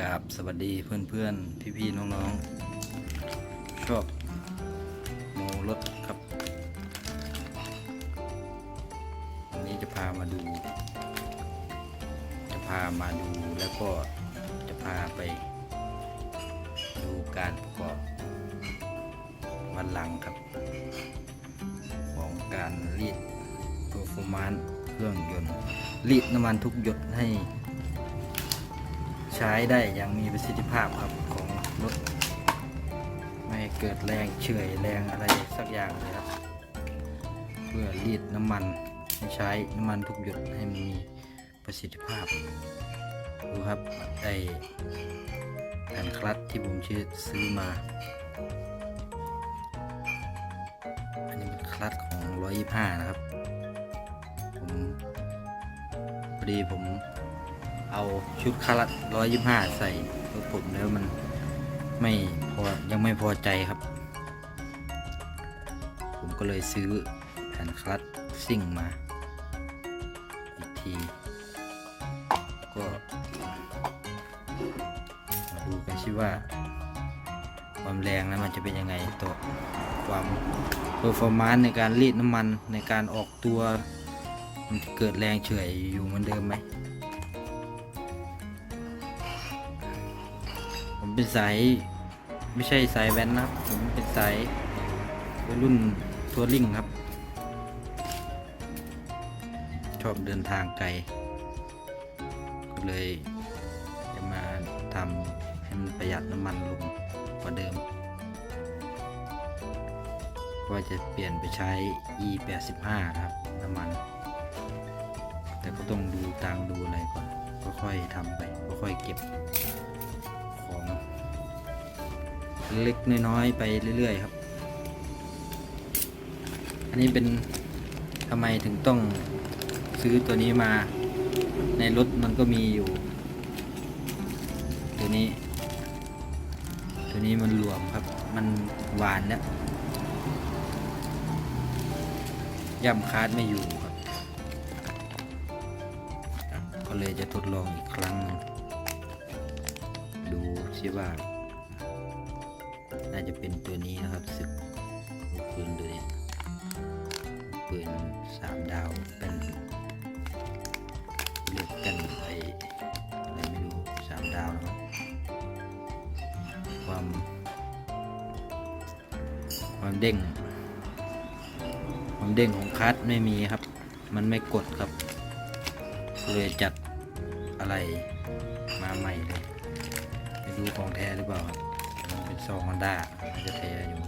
กราบสวัสดีเพื่อนๆพี่ๆน้องๆชอบโมรถครับวันนี้จะพามาดู จะพามาดูแล้วก็จะพาไป ดูการประกอบวันหลังครับ ของการรีด p e r f o r m a n c e เครื่องยนต์รีดน้ำมันทุกหยดให้ ใช้ได้อย่างมีประสิทธิภาพครับของรถ ไม่เกิดแรงเฉื่อยแรงอะไรสักอย่างเลยครับ เพื่อรีดน้ำมันให้ใช้น้ำมันทุกหยดให้มันมีประสิทธิภาพดูครับไอแผ่นคลัตที่ผมชื่อซื้อมา อันนี้เป็นคลัตของ 125 นะครับ ผมพอดีผม เอาชุดคารัตร้อยยี่ห้าใส่รถผมแล้วมันไม่พอยังไม่พอใจครับ ผมก็เลยซื้อแผ่นคลัตช์ซิ่งมาอีกทีก็มาดูกันชิว่า ความแรงแล้วมันจะเป็นยังไงตัวความเ e อร์ฟอร์มานซ์ในการรีดน้ำมันในการออกตัวมันเกิดแรงเฉื่อยอยู่เหมือนเดิมไหม เป็นสายไม่ใช่สายแว้นนะครับ ผมเป็นสายวัยรุ่นทัวริงครับ ชอบเดินทางไกล ก็เลยจะมาทำให้มันประหยัดน้ำมันลงกว่าเดิม ว่าจะเปลี่ยนไปใช้ e 8 5 ครับน้ำมัน แต่ก็ต้องดูตังดูอะไรก่อนก็ค่อยทำไปก็ค่อยเก็บ เล็กๆน้อยๆไปเรื่อย ๆ ครับ อันนี้เป็นทำไมถึงต้องซื้อตัวนี้มาในรถมันก็มีอยู่ ตัวนี้ ตัวนี้มันหลวมครับ มันหวานแล้วย่ำคาดไม่อยู่ครับ ก็เลยจะทดลองอีกครั้ง ดูซิว่า น่าจะเป็นตัวนี้นะครับสึกลูกปืนตัวนี้ปืนสามดาวเป็นเรียกกันไออะไรไม่รู้สามดาวนะครับความ ความเด้ง ความเด้งของคัสไม่มีครับ มันไม่กดครับ เลยจัดอะไรมาใหม่เลย ไม่รู้ของแท้หรือเปล่าครับ เป็นซองฮอนด้าจะแท้อยู่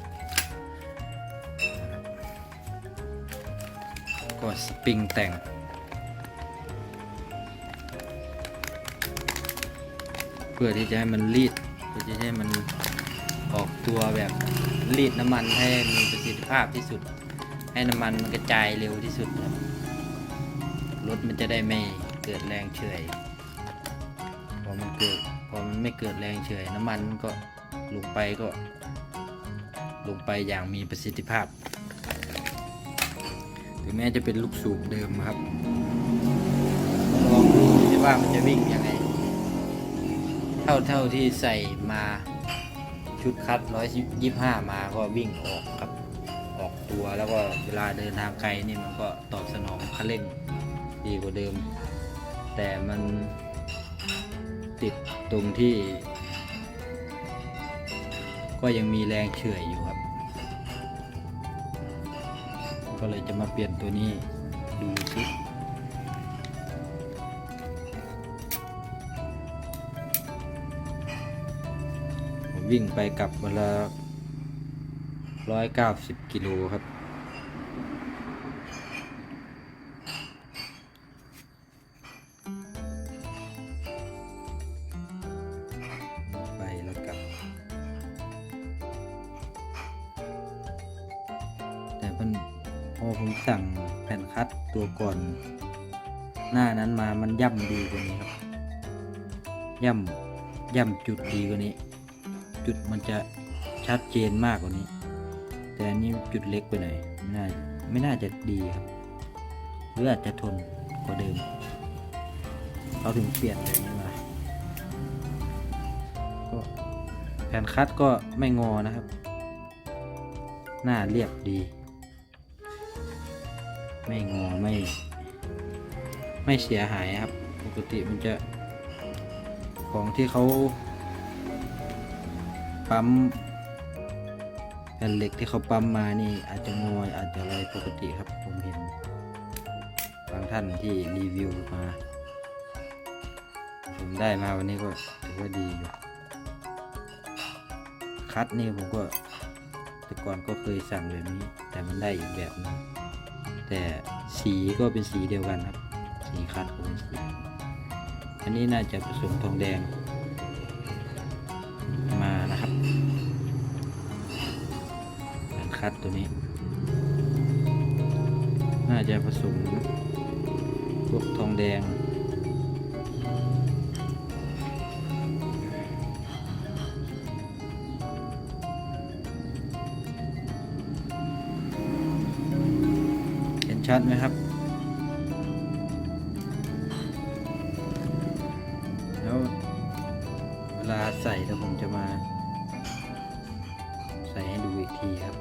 ก็สปริงแต่งเพื่อที่จะให้มันรีดเพื่อที่จะให้มันออกตัวแบบรีดน้ำมันให้มีประสิทธิภาพที่สุด ให้น้ำมันมันกระจายเร็วที่สุดครับรถมันจะได้ไม่เกิดแรงเฉยพอมันเกิดพอมันไม่เกิดแรงเฉยน้ำมันก็ ลงไปก็ ลงไปอย่างมีประสิทธิภาพ ถึงแม้จะเป็นลูกสูบเดิมครับลองดูสิว่ามันจะวิ่งยังไง เท่าเท่าที่ใส่มาชุดคัดร้อยยี่ห้ามาก็วิ่งออกครับออกตัวแล้วก็เวลาเดินทางไกลนี่มันก็ตอบสนองคันเร่งดีกว่าเดิม แต่มันติดตรงที่ ก็ยังมีแรงเฉื่อยอยู่ครับ ก็เลยจะมาเปลี่ยนตัวนี้ดูซิผมวิ่งไปกลับวันละร้อยเก้าสิบกิโลครับ ผมสั่งแผ่นคัดตัวก่อน หน้านั้นมามันย่ำดีกว่านี้ครับ ย่ำย่ำจุดดีกว่านี้ จุดมันจะชัดเจนมากกว่านี้ แต่อันนี้จุดเล็กไปหน่อยไม่น่าไม่น่าจะดีครับหรืออาจจะทนกว่าเดิมเขาถึงเปลี่ยนเลยนี่มาก็แผ่นคัดก็ไม่งอนะครับ หน้าเรียบดี ไม่งอไม่ ไม่เสียหายครับ ปกติมันจะของที่เขาปั๊มแผ่นเหล็กที่เขาปั๊มมานี่อาจจะงอยอาจจะอะไรปกติครับผมเห็นบางท่านที่รีวิวมา ผมได้มาวันนี้ก็ถือว่าดีอยู่คัดนี่ผมก็แต่ก่อนก็เคยสั่งแบบนี้ แต่มันได้อีกแบบนึง แต่สีก็เป็นสีเดียวกันครับ สีคัดก็เป็นสีอันนี้น่าจะผสมทองแดง มานะครับการคัดตัวนี้ น่าจะผสมพวกทองแดง ชัดไหมครับ แล้วเวลาใส่แล้วผมจะมา ใส่ให้ดูอีกทีครับ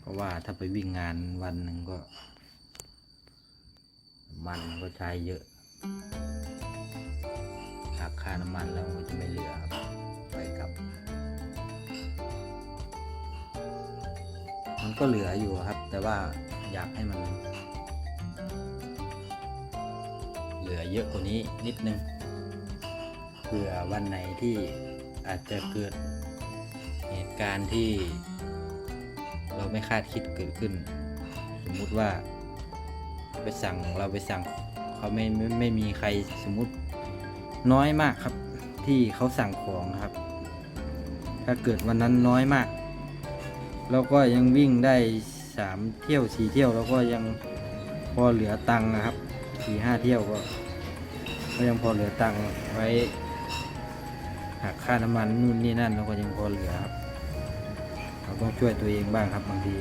เพราะว่าถ้าไปวิ่งงานวันหนึ่งก็ มันก็ใช้เยอะหักค่าน้ำมันแล้วมันจะไม่เหลือครับไปกับ มันก็เหลืออยู่ครับ แต่ว่าอยากให้มัน เหลือเยอะกว่านี้นิดนึงเผื่อวันไหนที่อาจจะเกิดเหตุการณ์ที่เราไม่คาดคิดเกิดขึ้น สมมุติว่า ไปสั่งเราไปสั่งเขาไม่ไม่ไม่มีใครสมมุติน้อยมากครับ ที่เขาสั่งของครับ ถ้าเกิดวันนั้นน้อยมากเราก็ยังวิ่งได้สามเที่ยวสี่เที่ยวเราก็ยังพอเหลือตังค์นะครับสี่ห้าเที่ยวก็ก็ยังพอเหลือตังค์ไว้หักค่าน้ำมันนู่นนี่นั่นเราก็ยังพอเหลือครับเราต้องช่วยตัวเองบ้างครับบางที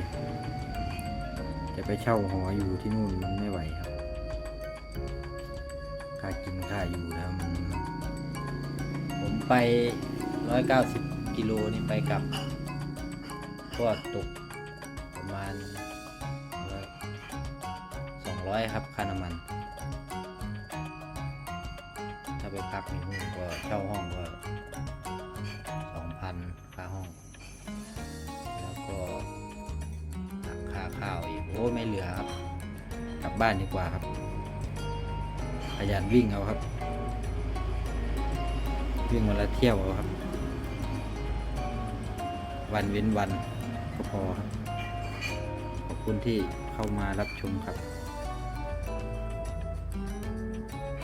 จะไปเช่าหออยู่ที่นู่นมันไม่ไหวครับค่ากินค่าอยู่แล้วมันผมไปร้อยเก้าสิบกิโลนี่ไปกลับก็ตกประมาณสองร้อยครับค่าน้ำมัน ถ้าไปพักในนู่นก็เช่าห้องก็ ข้าวอีกโอ้ไม่เหลือครับ กลับบ้านดีกว่าครับขยันวิ่งเอาครับ วิ่งวันละเที่ยวเอาครับ วันเว้นวันก็พอครับ ขอบคุณที่เข้ามารับชมครับ